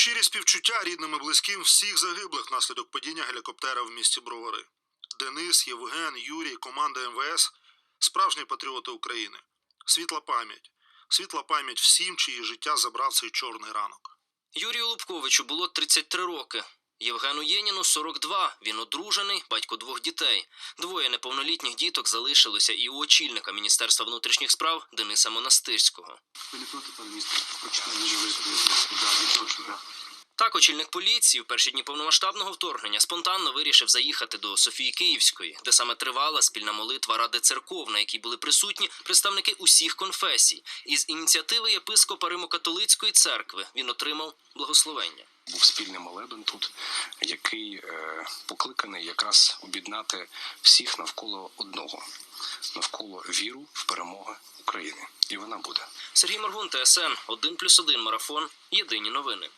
Щирі співчуття рідним і близьким всіх загиблих внаслідок падіння гелікоптера в місті Бровари. Денис, Євген, Юрій, команда МВС справжні патріоти України. Світла пам'ять. Світла пам'ять всім, чиї життя забрав цей чорний ранок. Юрію Лубковичу було 33 роки. Євгену Єніну 42. Він одружений, батько двох дітей. Двоє неповнолітніх діток залишилося і у очільника Міністерства внутрішніх справ Дениса Монастирського. Ви не проти, пане міністр, почитання Так, очільник поліції в перші дні повномасштабного вторгнення спонтанно вирішив заїхати до Софії Київської, де саме тривала спільна молитва Ради церков, на якій були присутні представники усіх конфесій. Із ініціативи єпископа Римо-католицької церкви він отримав благословення. був спільний молебен тут, який е, покликаний якраз об'єднати всіх навколо одного, навколо віру в перемогу України. І вона буде. Сергій Моргун, ТСН 1+,1 марафон. Єдині новини.